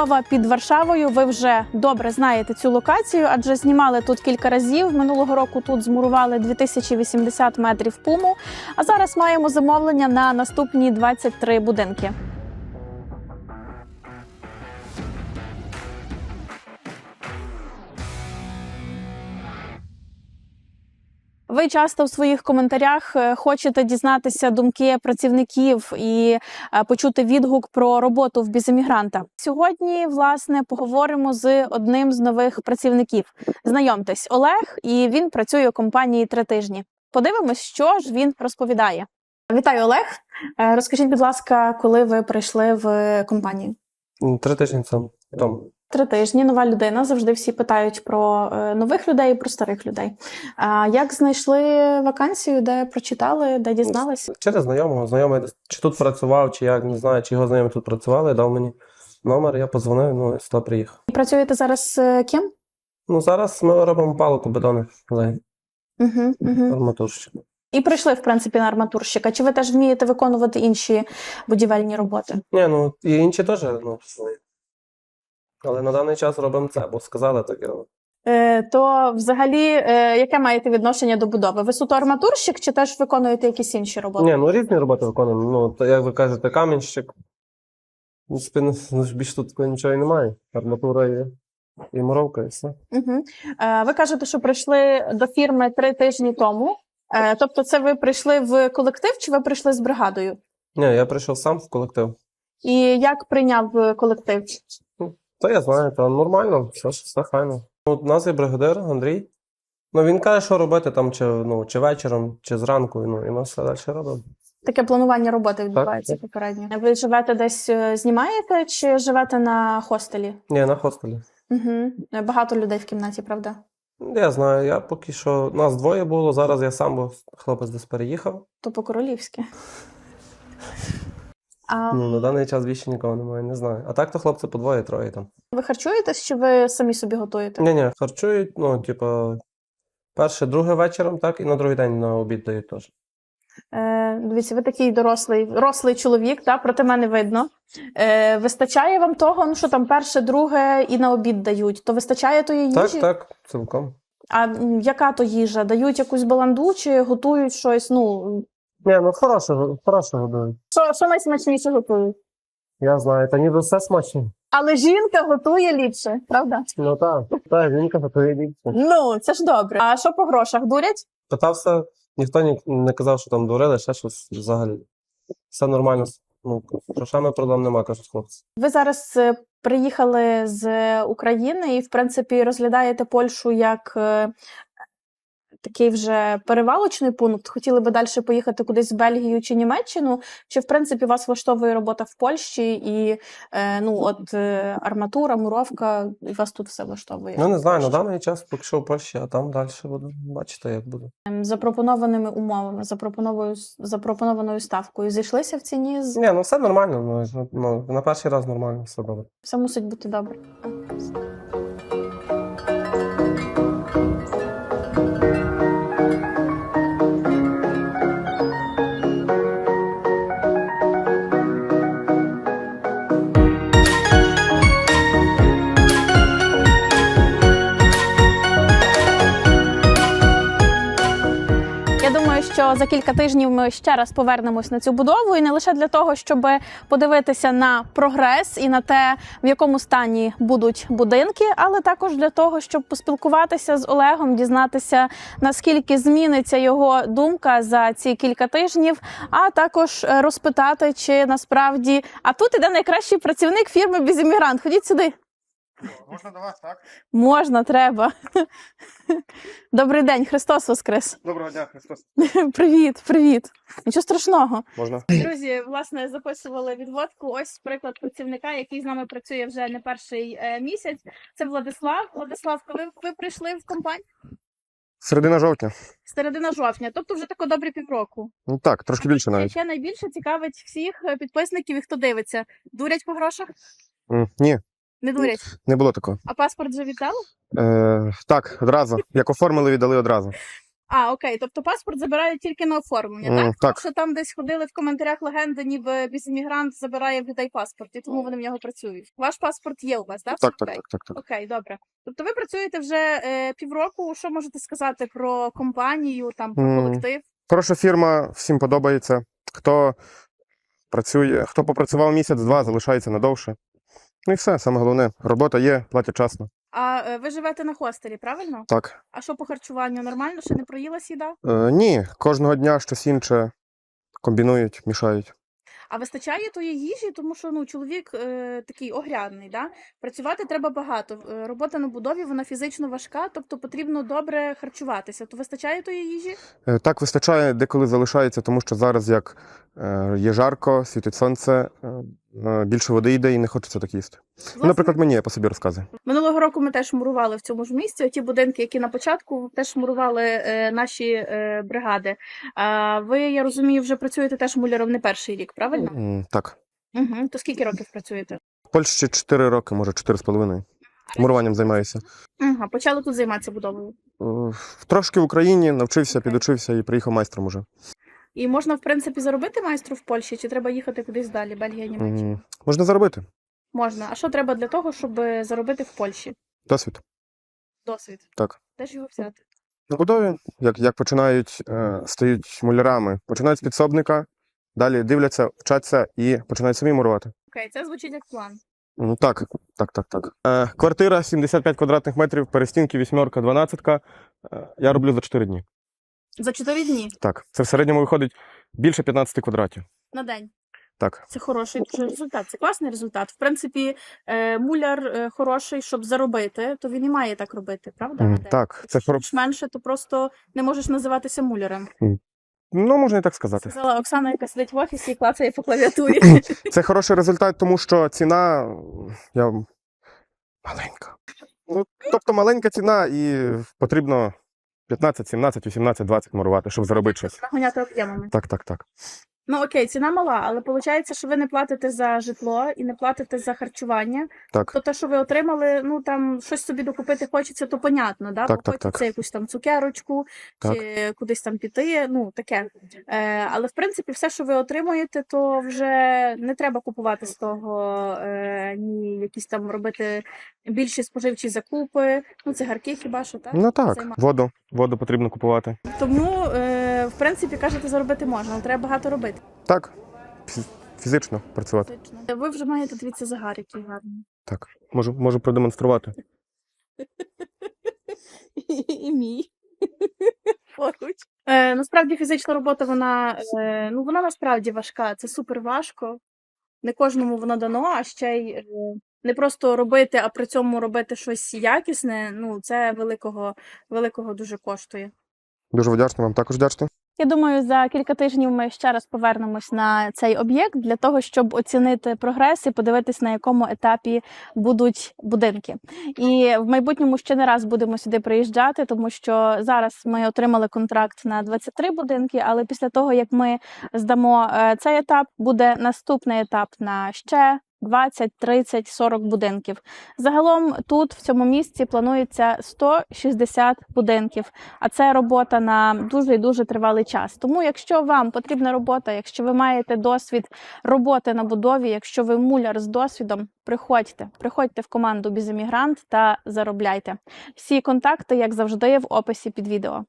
Будова під Варшавою. Ви вже добре знаєте цю локацію, адже знімали тут кілька разів. Минулого року тут змурували 2080 метрів пуму. А зараз маємо замовлення на наступні 23 будинки. Ви часто в своїх коментарях е, хочете дізнатися думки працівників і е, почути відгук про роботу в біземігранта. Сьогодні, власне, поговоримо з одним з нових працівників. Знайомтесь, Олег, і він працює у компанії три тижні. Подивимось, що ж він розповідає. Вітаю, Олег. Е, Розкажіть, будь ласка, коли ви прийшли в компанію? Три тижні тому. Три тижні, нова людина. Завжди всі питають про е, нових людей і про старих людей. А як знайшли вакансію, де прочитали, де дізналися? Через знайомого. Знайомий чи тут працював, чи як, не знаю, чи його знайомі тут працювали, дав мені номер, я подзвонив, ну і сюди приїхав. І працюєте зараз з ким? Ну зараз ми робимо палку бетони але Угу, угу. арматурщик. І прийшли, в принципі, на арматурщика. Чи ви теж вмієте виконувати інші будівельні роботи? Ні, ну і інші теж, ну. Але на даний час робимо це, бо сказали так і робимо. Е, то взагалі, е, яке маєте відношення до будови? Ви суто арматурщик чи теж виконуєте якісь інші роботи? Ні, ну різні роботи виконуємо. Ну, то, як ви кажете, камінщик. Ну, спин, ну, ж більш тут такого нічого і немає. Арматура є. І моровка, і все. Угу. Е, ви кажете, що прийшли до фірми три тижні тому. Е, тобто, це ви прийшли в колектив чи ви прийшли з бригадою? Ні, я прийшов сам в колектив. І як прийняв е, колектив? Та я знаю, то нормально, все, все файно. Ну, У нас є бригадир Андрій. Ну він каже, що робити там, чи, ну, чи вечором, чи зранку, ну, і ми все далі робимо. Таке планування роботи відбувається так. попередньо. Ви живете десь е, знімаєте чи живете на хостелі? Ні, на хостелі. Угу. Багато людей в кімнаті, правда? Я знаю, я поки що. Нас двоє було, зараз я сам, бо хлопець десь переїхав. То по-королівськи. А Ну, на даний час більше нікого немає, не знаю. А так то хлопці по двоє, троє там. ви харчуєтесь чи ви самі собі готуєте? Ні, ні, харчують, ну, типу, перше, друге вечором, так, і на другий день на обід дають теж. Е, дивіться, ви такий дорослий, рослий чоловік, та, проти мене видно. Е, вистачає вам того, ну що там перше, друге і на обід дають. То вистачає тої їжі? Так, так, цілком. А м, яка то їжа? Дають якусь баланду чи готують щось? Ну, Ні, ну хороше, хороше годують. що, що найсмачніше готують? Я знаю, та ніби все смачно. Але жінка готує ліпше, правда? Ну так, так, жінка готує ліпше. Ну, це ж добре. А що по грошах дурять? Питався, ніхто ні, не казав, що там дурили, ще щось взагалі. Все нормально. Ну, грошами проблем нема, кажуть хлопці. Ви зараз е, приїхали з України і, в принципі, розглядаєте Польщу як е, такий вже перевалочний пункт. Хотіли би далі поїхати кудись в Бельгію чи Німеччину? Чи в принципі вас влаштовує робота в Польщі і е, ну от е, арматура, муровка, і вас тут все влаштовує? Ну не знаю, на даний час поки що в Польщі, а там далі буду бачити, як буде. Ем, запропонованими умовами, запропонованою запропонованою ставкою зійшлися в ціні. з- Ні, ну все нормально. Ну, ну, на перший раз нормально, все добре. Все мусить бути добре. Що за кілька тижнів ми ще раз повернемось на цю будову, і не лише для того, щоб подивитися на прогрес і на те, в якому стані будуть будинки, але також для того, щоб поспілкуватися з Олегом, дізнатися наскільки зміниться його думка за ці кілька тижнів, а також е, розпитати, чи насправді а тут іде найкращий працівник фірми Бізімігрант. Ходіть сюди. Можна до вас, так? Можна, треба. Добрий день, Христос Воскрес. Доброго дня, Христос. Привіт, привіт. Нічого страшного. Можна. Друзі, власне, записували відводку. Ось приклад працівника, який з нами працює вже не перший е, місяць. Це Владислав. Владислав, коли ви прийшли в компанію? Середина жовтня. Середина жовтня, тобто вже тако добрі півроку. Ну так, трошки більше навіть. Ще найбільше цікавить всіх е, підписників і хто дивиться. Дурять по грошах? М, Ні, Не дурять. не було такого. А паспорт вже віддали? Е, так, одразу. Як оформили, віддали одразу. А, окей, тобто паспорт забирають тільки на оформлення, М, так? так. Тому що там десь ходили в коментарях легенди, ніби бізіммігрант забирає в людей паспорт, і тому вони в нього працюють. Ваш паспорт є у вас, так? Так, так, Окей. так, так, так. Окей, добре. Тобто ви працюєте вже е, півроку. Що можете сказати про компанію, там про М. колектив? Хороша фірма, всім подобається. Хто працює, хто попрацював місяць-два, залишається надовше. Ну і все, саме головне. Робота є, платять часно. А е, ви живете на хостелі, правильно? Так. А що по харчуванню? Нормально? Ще не проїлась їда? Е, ні, кожного дня щось інше комбінують, мішають. А вистачає тої їжі, тому що ну чоловік е, такий огрядний, да? працювати треба багато. Е, Робота на будові вона фізично важка, тобто потрібно добре харчуватися. То вистачає тої їжі? Е, Так вистачає, деколи залишається, тому що зараз як є жарко, світить сонце, е, е, більше води йде і не хочеться так їсти. Власне, наприклад, мені я по собі розказую. минулого року ми теж мурували в цьому ж місці. Ті будинки, які на початку теж мурували е, наші е, бригади. А ви, я розумію, вже працюєте теж муляром не перший рік, правильно? Так. Угу. То скільки років працюєте? В Польщі 4 роки, може 4,5. Муруванням займаюся. Ага, почали тут займатися будовою. Е, Трошки в Україні навчився, підучився і приїхав майстром уже. І можна, в принципі, заробити майстру в Польщі, чи треба їхати кудись далі, Бельгія, Німеччина? М, Можна заробити. Можна. А що треба для того, щоб заробити в Польщі? Досвід. Досвід. Так. Де ж його взяти? На будові, як, як починають, е, стають мулярами, починають з підсобника, далі дивляться, вчаться і починають самі мурувати. Окей, це звучить як план. М, Так, так, так, так. Е, квартира 75 квадратних метрів, перестінки, вісьмерка, дванадцятка. Е, я роблю за 4 дні. За 4 дні Так, це в середньому виходить більше 15 квадратів. на день. Так. Це хороший дуже результат. Це класний результат. В принципі, е, муляр е, хороший, щоб заробити, то він і має так робити, правда? М? Так, це хоро... Якщо менше, то просто не можеш називатися мулярем. ну можна і так сказати. Сказала Оксана, яка сидить в офісі і клацає по клавіатурі. Це хороший результат, тому що ціна я... маленька. Ну, тобто маленька ціна, і потрібно 15, 17, 18, 20 мурувати, щоб заробити щось. Наганяти об'ємами. Так, так, так. Ну окей, ціна мала, але виходить, що ви не платите за житло і не платите за харчування. Так. То те, що ви отримали, ну там щось собі докупити хочеться, то понятно, да? Так, Бо так, хочеться так. якусь там цукерочку Так. чи кудись там піти. Ну таке. Е, але в принципі, все, що ви отримуєте, то вже не треба купувати з того е, ні якісь там робити більші споживчі закупи. Ну, цигарки хіба що так? Ну так, Займа- воду, воду потрібно купувати. Тому, е, в принципі, кажете, заробити можна, але треба багато робити. Так, фізично працювати. Точно. Ви вже маєте дивіться загар, який гарний. Так, можу, можу продемонструвати. І мій. Поруч. Е, насправді фізична робота, вона, е, ну, вона насправді важка. Це супер важко. Не кожному воно дано, а ще й е, не просто робити, а при цьому робити щось якісне. Ну, це великого, великого дуже коштує. Дуже вдячний вам також вдячний. Я думаю, за кілька тижнів ми ще раз повернемось на цей об'єкт для того, щоб оцінити прогрес і подивитись, на якому етапі будуть будинки. І в майбутньому ще не раз будемо сюди приїжджати, тому що зараз ми отримали контракт на 23 будинки. Але після того, як ми здамо е, цей етап, буде наступний етап на ще 20, 30, 40 будинків. Загалом тут в цьому місці планується 160 будинків. А це робота на дуже і дуже тривалий час. Тому, якщо вам потрібна робота, якщо ви маєте досвід роботи на будові, якщо ви муляр з досвідом, приходьте, приходьте в команду Біземігрант та заробляйте. Всі контакти, як завжди, в описі під відео.